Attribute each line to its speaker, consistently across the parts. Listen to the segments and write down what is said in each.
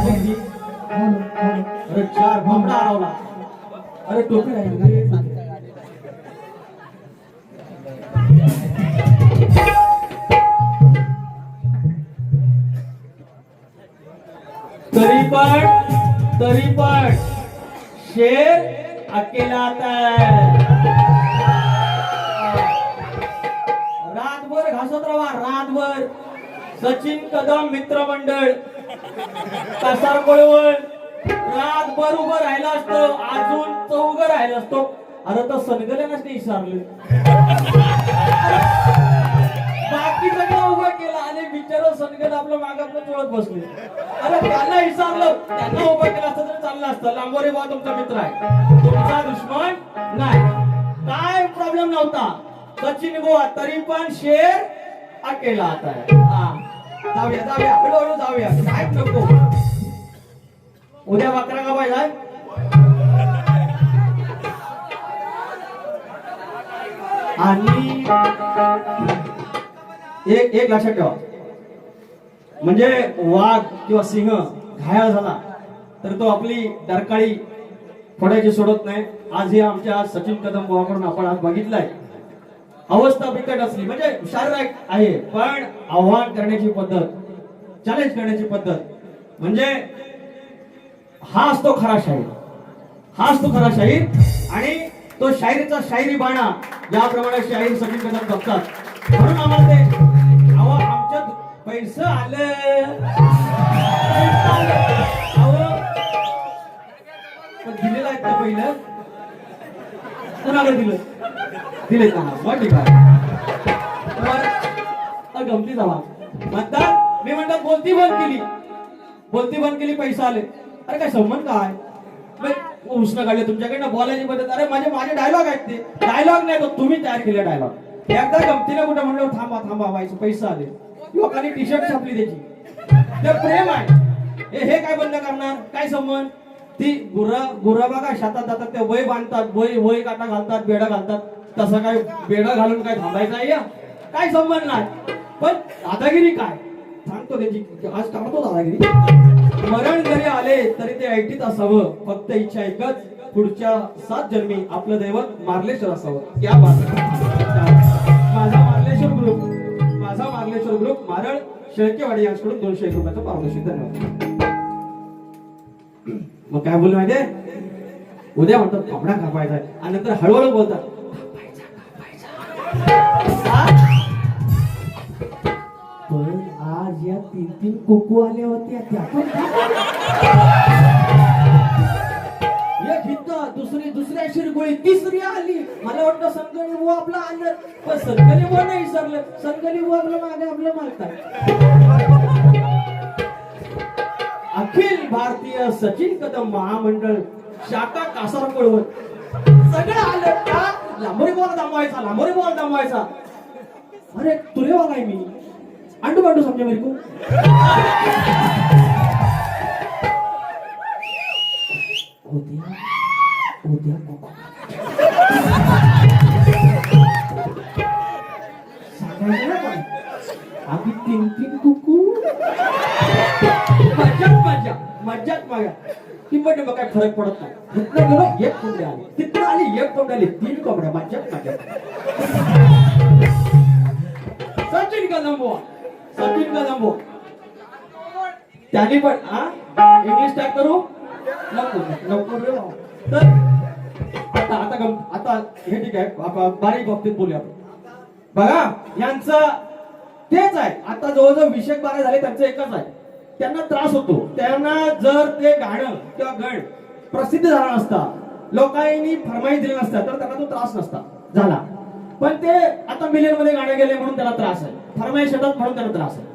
Speaker 1: ठँग. अरे चार भांबडा हरवला अरे टोपी राहिली तरी पण तरी पण शेर अकेला आता रातभर घासत राहा रातभर. सचिन कदम मित्रमंडळ. कसार कोळवण रातभर उभं राहिला असतो अजून तो उभं राहिला असतो. अरे तर सनगल्यानच नाही विचारले बाकी सगळं उभं केलं आणि बिचार सनगल आपलं मागातलं चोळत बसले. अरे त्यांना विचारलं त्यांना उभं केलं असतं तर चाललं असतं. लांबोरे बा तुमचा मित्र आहे. तुमचा दुश्मन नाही. काय प्रॉब्लेम नव्हता. सचिन गोवा तरी पण शेर अकेला आता जाऊया जाऊया. हळूहळू जाऊया. काय नको. उद्या वाकरा का पाहिजे आणि एक एक लक्षात ठेवा. म्हणजे वाघ किंवा सिंह घायाळ झाला तर तो आपली दरकाळी फोडायची सोडत नाही. आज हे आमच्या सचिन कदम गोवाकडून आपण आज बघितलंय. अवस्था बिकट असली म्हणजे शारीरिक आहे पण आव्हान करण्याची पद्धत चॅलेंज करण्याची पद्धत. म्हणजे हा असतो खरा शाहीर. हा असतो खरा शाहीर आणि तो शायरीचा शायरी बाणा याप्रमाणे शाहीर सचिन कदम बघतात. म्हणून आम्हाला ते अहो आमच्यात पैसे आले. आलं. दिलेलं आहे का पहिलं? कोणाकडे दिलं? दिले मग ठीक आहे गमती जावा म्हणतात मी म्हणतात बोलती बंद केली. बोलती बंद केली पैसा आले. अरे काय संबंध काय? मग उष्ण काढले तुमच्याकडनं बोलायची पद्धत. अरे म्हणजे माझे माझे डायलॉग आहेत ते. डायलॉग नाही तो तुम्ही तयार केले डायलॉग एकदा गमतीने कुठं म्हणलं थांबा थांबा व्हायचं पैसा आले. लोकांनी टी शर्ट छापली त्याची. ते प्रेम आहे. हे हे काय बंद करणार? काय संबंध? ती गुरा गुरा बघा शेतात जातात ते वय बांधतात वय वय काटा घालतात बेडा घालतात. तसं काय बेडा घालून काय थांबायचं आहे या. काय संबंध नाही. पण दादागिरी काय? सांगतो त्याची. आज काढतो दादागिरी. मरण जरी आले तरी ते ऐटीत असावं. फक्त इच्छा एकच. पुढच्या सात जन्मी आपलं दैवत मार्लेश्वर असावं. या माझा मार्लेश्वर ग्रुप. माझा मार्लेश्वर ग्रुप मारळ शेळकेवाडी यांच्याकडून दोनशे एक रुपयाचं पारितोषिक धन्यवाद मग काय बोल माहितीये? उद्या म्हणतात कपडा कापायचा आहे. आणि नंतर हळूहळू बोलतात पण आज या तीन तीन कुकू आल्या होत्या त्या एक हिंदा दुसरी दुसऱ्या शिरगोळी तिसरी आली. मला वाटतं संगणी वो आपला आलं पण संगणी वो नाही सरलं संगणी वो आपलं मागे आपलं मागतात अखिल भारतीय सचिन कदम महामंडळ शाखा कासार सगळं आलं. का लांबोरी बॉल थांबवायचा लांबोरी बॉल थांबवायचा अरे तुले वागाय मी. अंडू बांडू समजा मेरे को. उद्या उद्या कोको. आम्ही तीन तीन कुकू. मजात मजा मजात मजा. किंमत मग काय फरक पडत नाही. तिथनं गेलो एक कोंबडी आली. तिथनं आली एक कोंबडी आली. तीन कोंबड्या मज्जाच मजा सचिन कदम सचिन कदम त्याने पण हा? इंग्लिश टाईप करू? नको नको रे तर आता आता आता हे ठीक आहे. बारीक बाबतीत बोलूया आपण. बघा यांचं तेच आहे. आता जवळजवळ विषय बारा झाले त्यांचं एकच आहे. त्यांना त्रास होतो. त्यांना जर ते गाणं किंवा गण प्रसिद्ध झाला नसता लोकांनी फरमाई दिली नसता तर त्यांना तो त्रास नसता. झाला. पण ते आता मिलियनमध्ये गाणे गेले म्हणून त्याला त्रास आहे. फरमाईश येतात म्हणून त्याला त्रास आहे.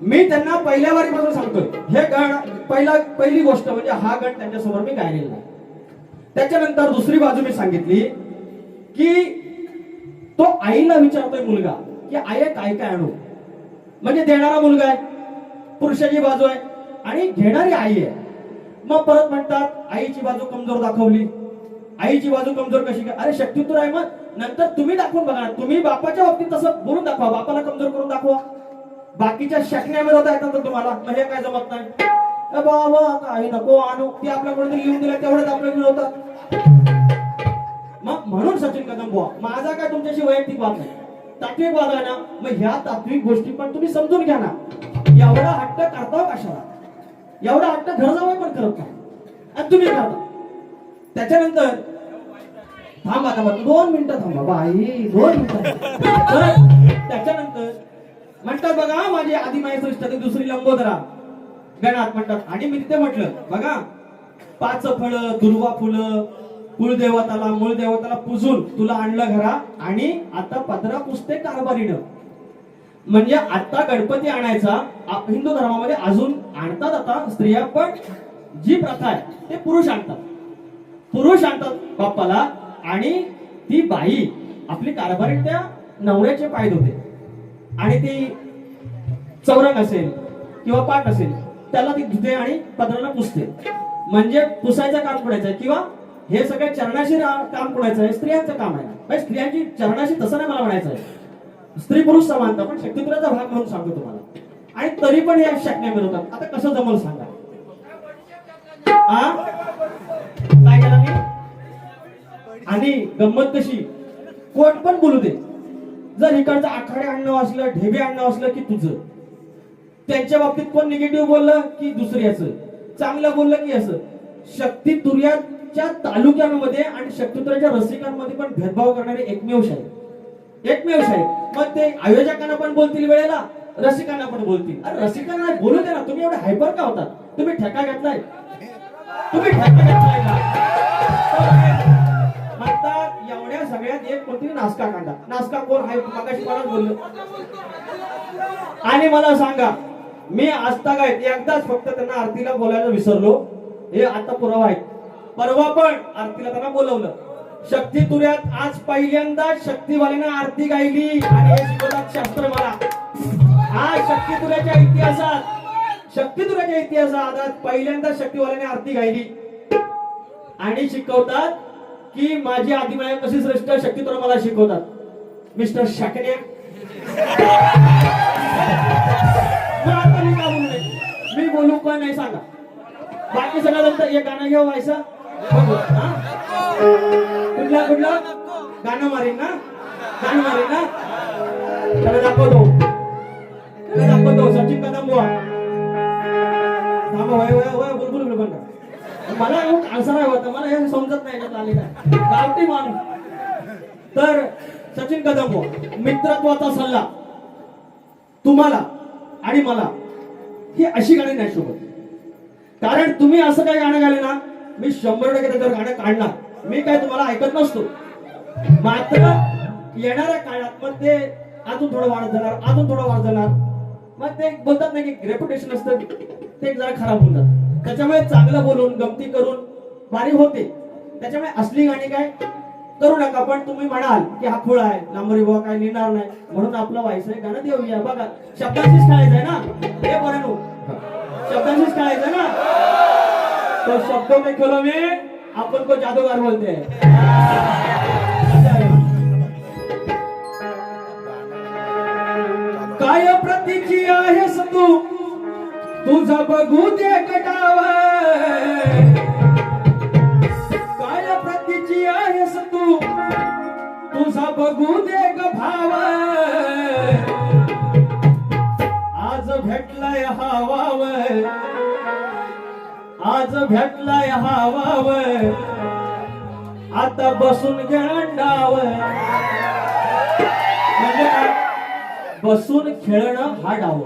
Speaker 1: मी त्यांना पहिल्या वारीपासून सांगतोय. हे गण पहिला पहिली गोष्ट म्हणजे हा गण त्यांच्यासमोर मी गायलेला आहे. त्याच्यानंतर दुसरी बाजू मी सांगितली की तो आईला विचारतोय मुलगा की आई काय काय आणू? म्हणजे देणारा मुलगा आहे पुरुषाची बाजू आहे आणि घेणारी आई आहे. मग परत म्हणतात आईची बाजू कमजोर दाखवली. आईची बाजू कमजोर कशी काय? अरे शक्ती तर आहे मग. नंतर तुम्ही दाखवून बघा. ना. तुम्ही बापाच्या बाबतीत तसं बोलून दाखवा. बापाला कमजोर करून दाखवा. बाकीच्या शकण्यामध्ये येतात तर तुम्हाला. मग हे काय जमत नाही. बाबा काही नको. आणू ते आपल्याकडून लिहून दिलं तेवढंच आपलं मिळवतात मग म्हणून सचिन कदम बुवा माझा काय तुमच्याशी वैयक्तिक वाद नाही. तात्विक वाद आहे ना मग ह्या तात्विक गोष्टी पण तुम्ही समजून घ्या ना. एवढा हट्ट करता कशाला? एवढा हट्ट घर जावं पण करत नाही. आणि तुम्ही करता त्याच्यानंतर थांबा थांबा. दोन मिनिटं थांबा बाई. दोन मिनिटं त्याच्यानंतर म्हणतात बघा माझी आधी माय सृष्टी दुसरी लंबोदरा गणात म्हणतात. आणि मी तिथे म्हटलं बघा पाच फळं दुर्वा फुलं कुलदेवताला मूळ देवताला पुजून तुला आणलं घरा आणि आता पदरा पुसते कारभारीनं. म्हणजे आता गणपती आणायचा हिंदू धर्मामध्ये अजून आणतात आता स्त्रिया पण जी प्रथा आहे ते पुरुष आणतात. पुरुष आणतात बाप्पाला आणि ती बाई आपली कारभारी त्या नवऱ्याचे पाय धुते. आणि ती चौरंग असेल किंवा पाठ असेल त्याला ती धुते आणि पदराला पुसते. म्हणजे पुसायचं काम कुणाचं? आहे किंवा हे सगळे चरणाशी काम कुणाचं? आहे स्त्रियांचं काम आहे म्हणजे स्त्रियांची चरणाशी तसं नाही मला म्हणायचं आहे. स्त्री पुरुष समानता पण शक्तिपुराचा भाग म्हणून सांगतो तुम्हाला. आणि तरी पण या शक्य मिळवतात आता कसं जमल सांगा? आ? काय केलं मी? आणि गंमत कशी? कोण पण बोलू दे. जर इकडचं आखाडे आणणं असलं ढेबे आणणं असलं की तुझं. त्यांच्या बाबतीत कोण निगेटिव्ह बोललं की दुसऱ्याचं चांगलं बोललं की असं? शक्ती तुर्याच्या तालुक्यांमध्ये आणि शक्तितुर्याच्या रसिकांमध्ये पण भेदभाव करणारे एकमेव शाही. एकमेव शाही. मग ते आयोजकांना पण बोलतील वेळेला रसिकांना पण बोलतील. अरे रसिकांना बोलू दे ना. तुम्ही एवढे हायपर का होता तुम्ही ठेका घेतलाय. तुम्ही ठेका घेतलाय ना. म्हणतात एवढ्या सगळ्यात एक कोणतरी नास्का कांदा नास्का कोण आहे? मगाशी मला बोललो. आणि मला सांगा मी आजता काय एकदाच फक्त त्यांना आरतीला बोलायला विसरलो. हे आता पुरावा आहे. परवा पण आरतीला त्यांना बोलवलं. शक्ती तुऱ्यात आज पहिल्यांदा शक्तीवाल्यानं आरती गायली. आणि हे शिकवतात शास्त्र मला आज शक्ती तुऱ्याच्या इतिहासात शक्ती तुऱ्याच्या इतिहासात आज पहिल्यांदा शक्तीवाल्याने आरती गायली. आणि शिकवतात की माझी आदिमाया कशी श्रेष्ठ शक्ती तुला मला शिकवतात? मिस्टर शाकण्या आता मी बोलू? मी बोलू पण नाही सांगा. बाकी सगळं नंतर एक गाणं घेऊ व्हायचं बघू, हा? कुठला कुठला? गाणं मारीन ना? गाणं मारेन ना? त्याला दाखवतो. त्याला दाखवतो. सचिन कदम बुवा. थांबा वय वय वय बुलबुल बुलबुल बंद मला एवढं आन्सर होता मला हे समजत नाही याच्यात आले काय गावठी माणूस. तर सचिन कदम हो, मित्रत्वाचा सल्ला. तुम्हाला आणि मला ही अशी गाणी नाही शोभत कारण तुम्ही असं काही गाणं गाले ना मी शंभर टक्के त्याच्यावर गाणं काढणार. मी काय तुम्हाला ऐकत नसतो. मात्र येणाऱ्या काळात मग ते अजून थोडं वाढत जाणार अजून थोडं वाढत जाणार. मग ते बोलतात ना की रेप्युटेशन असतं ते जरा खराब होऊन जातं. त्याच्यामुळे चांगलं बोलून गमती करून बारी होते. त्याच्यामुळे असली गाणी काय करू नका पण तुम्ही म्हणाल की हा खुळ आहे लांबरी बुवा काय लिहिणार नाही. म्हणून आपलं व्हायचंय गाणं देऊया. बघा शब्दांशीच खेळायचंय ना? हे बरं शब्दांशीच खेळायचंय ना? तो शब्द में खेलो मी आपण को जादूगार बोलते काय प्रतीची आहेस तू तुझा बघू दे कटाव काय प्रतीची आहेस तू? तुझा बघू दे ग भाव आज भेटलाय हवाव आज भेटलाय हवाव आता बसून घेणार म्हणजे बसून खेळणं हा डाव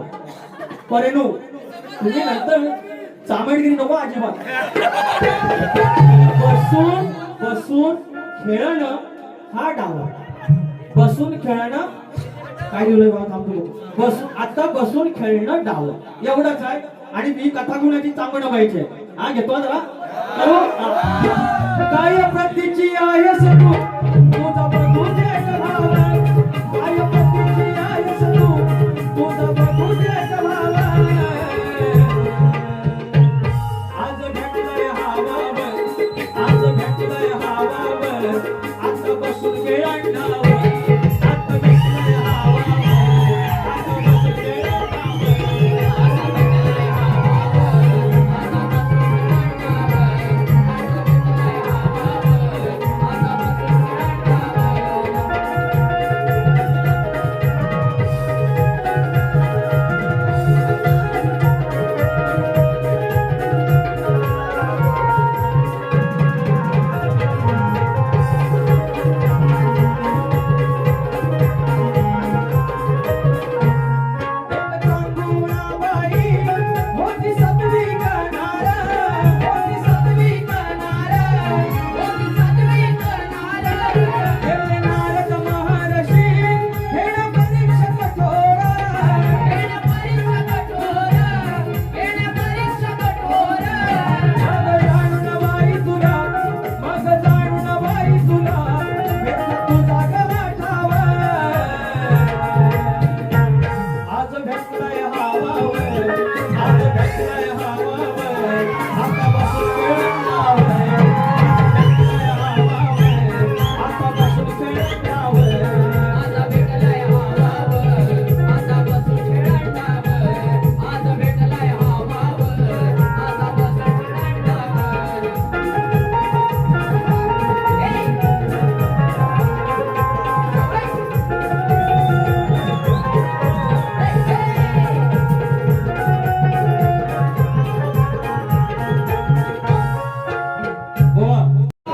Speaker 1: परेनो म्हणजे नंतर चामडगिरी नको अजिबात. बसून बसून खेळणं हा डावा. बसून खेळणं काय लिहिलंय बघा थांबतो बसून आता बसून खेळणं डाव. एवढंच आहे. आणि मी कथा गुणाची चांगलं पाहिजे हा घेतो जरा. काय प्रतीची आहे सगळं?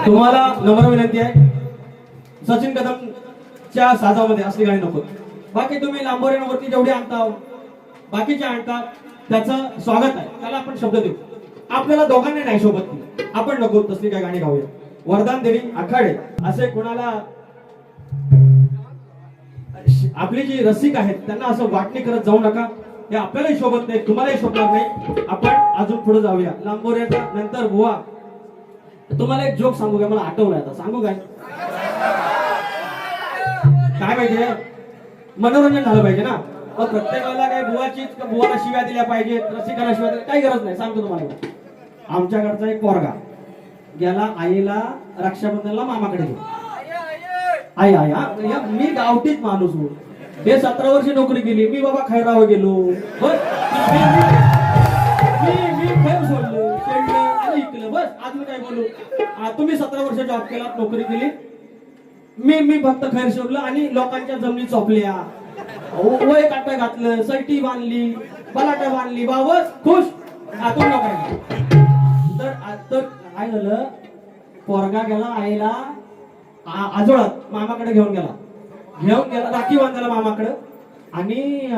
Speaker 1: तुम्हाला नम्र विनंती आहे. सचिन कदमच्या साजामध्ये असली गाणी नको. बाकी तुम्ही लांबोरेवरती जेवढे आणता बाकीचे आणता त्याचं स्वागत आहे. त्याला आपण शब्द देऊ. आपल्याला दोघांनी नाही सोबत आपण नको तसली काय गाणी गाऊया. वरदान देवी आखाडे. असे कोणाला आपली जी रसिक आहेत त्यांना असं वाटणी करत जाऊ नका. हे आपल्यालाही शोभत नाही तुम्हालाही शोभणार नाही. आपण अजून पुढे जाऊया. लांबोऱ्याचा नंतर बुवा. तुम्हाला एक जोक सांगू काय मला आठवलं आता सांगू काय काय पाहिजे मनोरंजन झालं पाहिजे ना मग प्रत्येकाला काय बुवाची बुवाला शिव्या दिल्या पाहिजेत रसिकाला शिव्या दिल्या काही गरज नाही सांगतो तुम्हाला आमच्याकडचा एक पोरगा गेला आईला रक्षाबंधनला मामाकडे घेऊन आई आई हा या मी गावठीच माणूस हो हे सतरा वर्ष नोकरी केली मी बाबा खैराव गेलो मी मी खैर सोडलो आज मी काय बोलू? तुम्ही सतरा वर्ष जॉब केला नोकरी केली. मी मी फक्त खैर सोडलं आणि लोकांच्या जमिनी चोपल्या. वय काटा घातलं सैटी बांधली बलाटा बांधली बाबस खुश. आतून काय तर तर काय झालं? पोरगा गेला आईला आजोळात मामाकडे घेऊन गेला. घेऊन गेला राखी बांधायला मामाकडे. आणि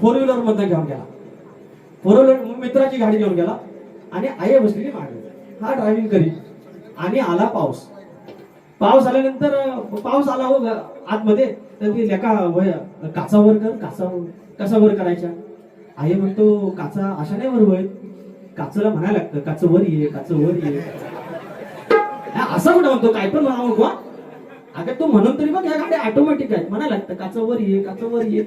Speaker 1: फोर व्हीलरमध्ये घेऊन गेला. फोर व्हीलर मित्राची गाडी घेऊन गेला. आणि आई बसलेली मागे. हा ड्रायव्हिंग करी. आणि आला पाऊस. पाऊस आल्यानंतर पाऊस आला हो ग- आतमध्ये तर ती लेका वय काचा कर काचा कसावर करायच्या आई म्हणतो काचा अशा नाही वर होईल. काचला म्हणायला लागतं काच वर ये काच वर ये. असं कुठं म्हणतो? काय पण म्हणा मग अगं तू म्हणून तरी मग ह्या गाड्या ऑटोमॅटिक आहेत. म्हणायला लागतं काच वर ये काचावर ये.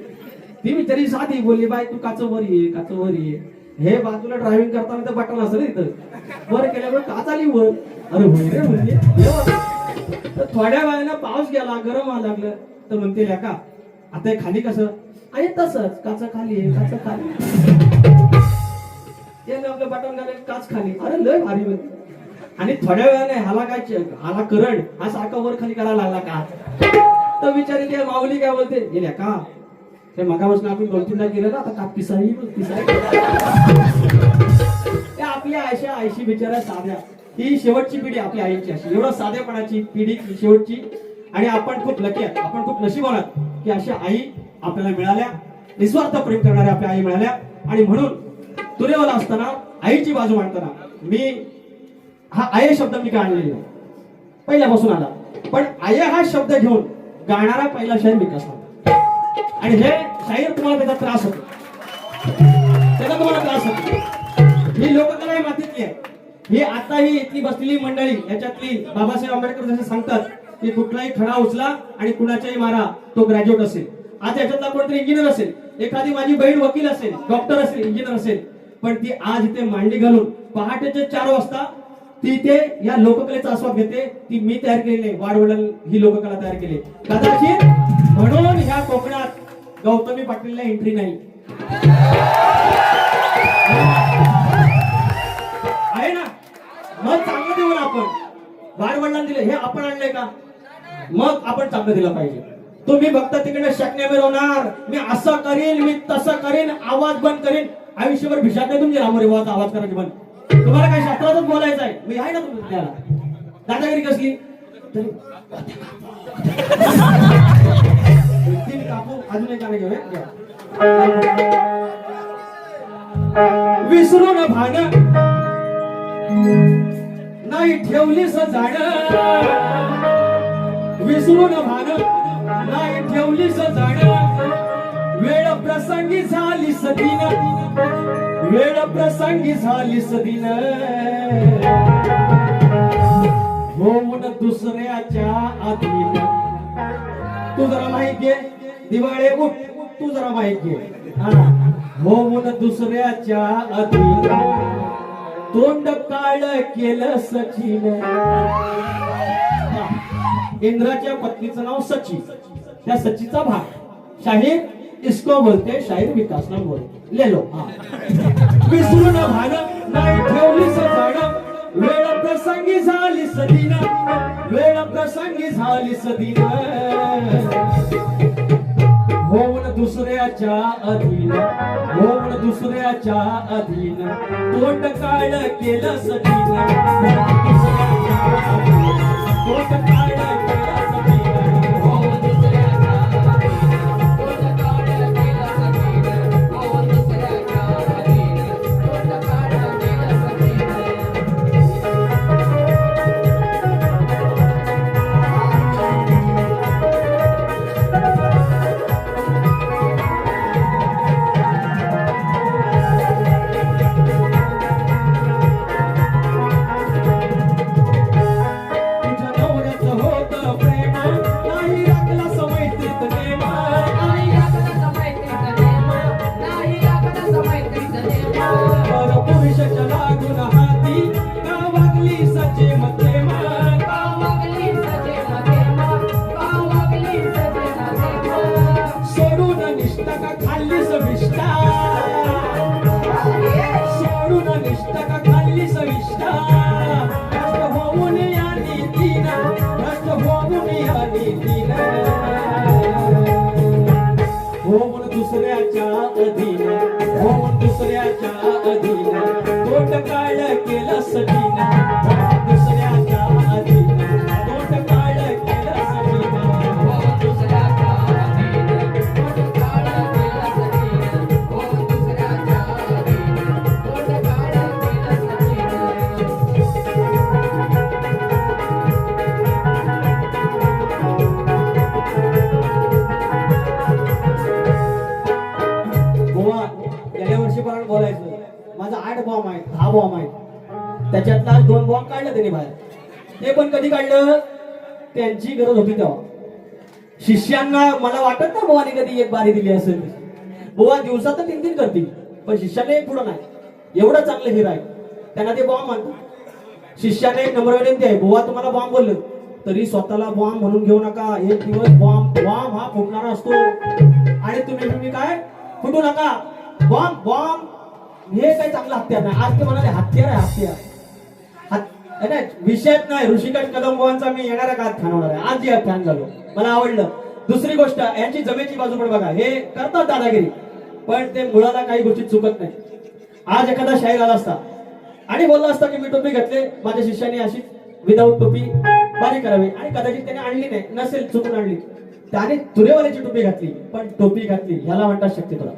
Speaker 1: ती बिचारी साधी बोलली बाय तू काचावर ये काचावर ये. हे बाजूला ड्रायव्हिंग करताना तर बटन असं इथं. वर केल्यावर काच आली वर? अरे होय रे म्हणजे तर थोड्या वेळानं पाऊस गेला गरम व्हायला लागलं. तर म्हणते का आता हे खाली कसं? आणि तसंच. काच खाली आहे काच खाली आपलं बटन घाले काच खाली अरे लय भारी म्हणते आणि थोड्या वेळाने हाला काय च- हाला करंट हा सारखा वर खाली करायला लागला का? तर विचारी ते माऊली काय बोलते गेल्या का ते मगापासून आपण दोन तीनदा केलं ना आता का पिसाई पिसाई आईशी आपल्या बिचारा साध्या. ही शेवटची पिढी आपल्या आईची अशी. एवढं साधेपणाची पिढी शेवटची. आणि आपण खूप लकी आहात. आपण खूप नशिबान आहात की अशा आई आपल्याला मिळाल्या. निस्वार्थ प्रेम करणाऱ्या आपल्या आई मिळाल्या. आणि म्हणून तुरेवाला असताना आईची बाजू मांडताना मी हा आय शब्द मी काय आणलेला पहिल्यापासून आला. पण आय हा शब्द घेऊन गाणारा पहिला शाहीर विकास होता? आणि हे शाहीर तुम्हाला त्याचा त्रास होतो. त्याचा तुम्हाला त्रास होतो. ही लोककला आहे मातीतली आहे. ही आता ही इथली बसलेली मंडळी याच्यातली बाबासाहेब आंबेडकर जसे सांगतात की कुठलाही खडा उचला आणि कुणाच्याही मारा तो ग्रॅज्युएट असेल. आज याच्यातला कोणतरी इंजिनियर असेल एखादी माझी बहीण वकील असेल डॉक्टर असेल इंजिनियर असेल पण ती आज इथे मांडी घालून पहाटेचे चार वाजता ती इथे या लोककलेचा आस्वाद घेते. ती मी तयार केलेली नाही वाडवडल ही लोककला तयार केली कदाचित म्हणून ह्या कोकणात गौतमी पाटीलला एंट्री नाही. मग चांगलं देऊ ना आपण. वारवडिलांनी दिले हे आपण आणलंय का? मग आपण चांगलं दिलं पाहिजे. तुम्ही फक्त तिकडे शकण्या मिरवणार मी असं करीन मी तसं करीन आवाज बंद करीन. आयुष्यभर भिशात नाही तुमची रामोरे बाबाचा आवाज करायची बंद. तुम्हाला काही शास्त्रातच बोलायचं आहे? मी आहे ना तुम्ही दादागिरी कसली? कापू अजून एक गाणं घेऊया? विसरून भान नाही ठेवलीस झाड. विसरून भान नाही ठेवलीस झाड. वेळ प्रसंगी झाली सदीन वेळ प्रसंगी झाली सदीन होऊन दुसऱ्याच्या अधीन तू जरा माहीत घे. दिवाळे उठ. तू जरा माहीत घे. होऊन दुसऱ्याच्या आधी. तोंड काळ केलं सचिन. इंद्राच्या पत्नीचं नाव सची त्या सचीचा भाग. शाहीर इसको बोलते शाहीर विकासला बोलते. ले लो हा. विसरून भान नाही ठेवली सजाण वेळ प्रसंगी झाली सदीन वेळ प्रसंगी झाली सदीन होऊन दुसऱ्याच्या अधीन होऊन दुसऱ्याच्या अधीन. तोट काळ केलं सठीन दुसऱ्याच्या तोट तोंड काळ
Speaker 2: दुसऱ्याच्या अधीन
Speaker 1: होऊन दुसऱ्याच्या अधीन. तोट काळ केलं सजीन आहे त्याच्यातला दोन बॉम्ब काढलं त्यांनी बाहेर. ते पण कधी काढलं? त्यांची गरज होती तेव्हा. शिष्यांना मला वाटत ना बुवाने कधी एक बारी दिली असेल. बुवा दिवसात तीन तीन करतील पण शिष्याने एक पुढं नाही. एवढं चांगलं हिरा आहे. त्यांना ते बॉम्ब म्हणतात. शिष्याने एक नंबर विनंती आहे बुवा तुम्हाला बॉम्ब बोललं तरी स्वतःला बॉम्ब म्हणून घेऊ नका. एक दिवस बॉम्ब बॉम्ब हा फुटणारा असतो. आणि तुम्ही तुम्ही काय? फुटू नका. बॉम्ब बॉम्ब हे काही चांगलं हत्यार नाही. आज ते म्हणाले हत्यार आहे हत्यार. विषयात नाही, नाही. ऋषिकेश कदम बुवांचा मी येणारा काळात फॅन आहे. आज या फॅन झालो. मला आवडलं. दुसरी गोष्ट यांची जमेची बाजू पण बघा. हे करतात दादागिरी. पण ते मुळाला काही गोष्टी चुकत नाही. आज एखादा शाहीर आला असता. आणि बोलला असता की मी टोपी घातले. माझ्या शिष्याने अशी विदाऊट टोपी बारी करावी. आणि कदाचित त्याने आणली नाही. नसेल चुकून आणली. त्याने तुरेवाल्याची टोपी घातली. पण टोपी घातली. ह्याला म्हणतात शक्ती तुला.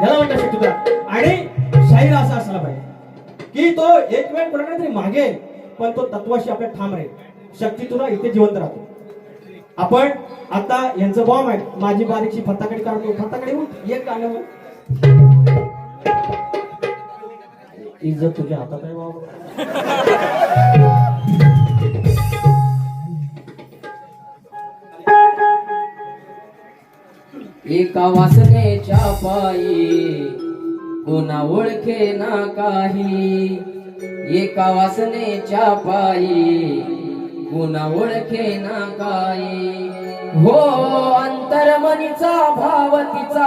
Speaker 1: ह्याला म्हणतात शक्ती तुला. आणि शाहीर असा असला पाहिजे. की तो एक वेळ कोणाकडे तरी मागेल. पण तो तत्वाशी आपल्या ठाम राहील. शक्ती तुला इथे जिवंत राहतो. आपण आता यांचं बॉम्ब आहे. माझी बारीकशी फत्ताकडी काढतो फत्ताकडी एक गाणं इज्जत तुझ्या हातात आहे बाबा.
Speaker 2: एका वासनेच्या पायी कोणा ओळखे ना काही. एका वासनेच्या पायी कोणा ओळखे ना काही. हो अंतरमनीचा भाव तिचा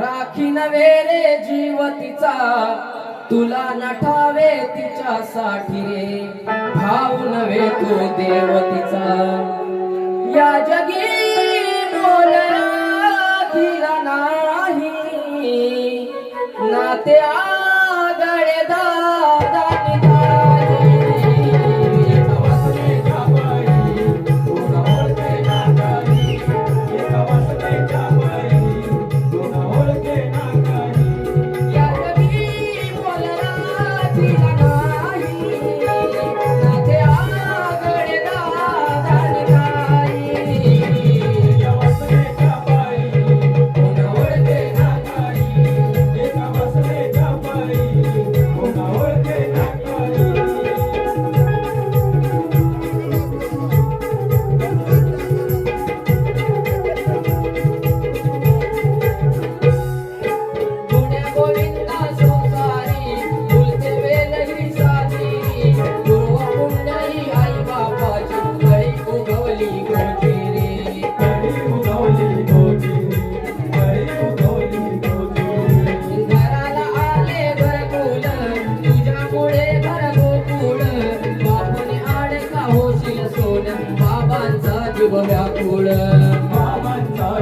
Speaker 2: राखी नवे रे जीव तिचा तुला नठावे तिच्या साठी रे. भाव नव्हे तू देवतीचा या जगी बोलला नाही. नाते आ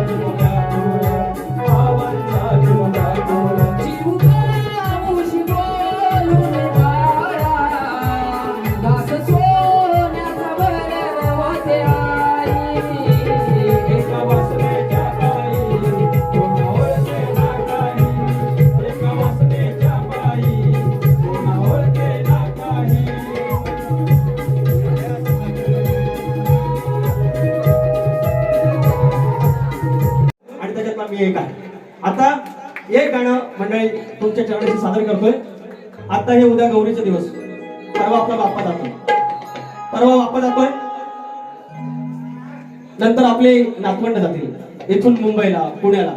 Speaker 1: Thank you. गाणं तुमच्या चरणाशी सादर करतोय. आता हे उद्या गौरीचे दिवस. परवा आपला बाप्पा जातोय. परवा बाप्पा जातोय. नंतर आपले नातवंड जातील. इथून मुंबईला पुण्याला.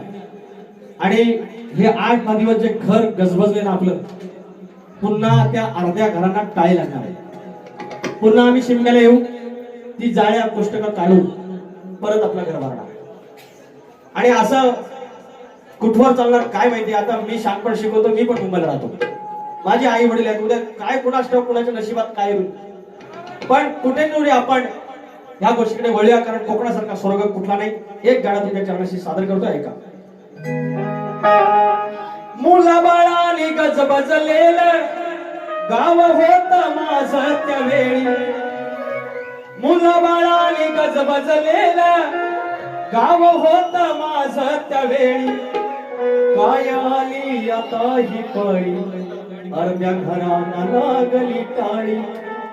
Speaker 1: आणि हे आठ दहा दिवस जे घर गजबजले ना आपलं पुन्हा त्या अर्ध्या घरांना टाळी लागणार आहे. पुन्हा आम्ही शिमग्याला येऊ. ती जाळ्या पुस्तकं काढू परत आपला घर भरणार आणि असं कुठवर चालणार काय माहिती? आता मी शानपण शिकवतो मी पण मुंबईला राहतो. माझे आई वडील आहेत उद्या काय कुणास ठाऊक कुणाच्या नशिबात काय होईल? पण कुठे तरी आपण ह्या गोष्टीकडे वळूया कारण कोकणासारखा स्वर्ग कुठला नाही? एक गाणं तुझ्या चरणाशी सादर करतो ऐका. मुला बाळाने गज बजलेलं गाव होत माझ त्यावेळी. मुला बाळाने गज बजलेलं गाव होत माझ त्यावेळी. काय आली आता ही पाळी. अर्ध्या घराना लागली टाळी.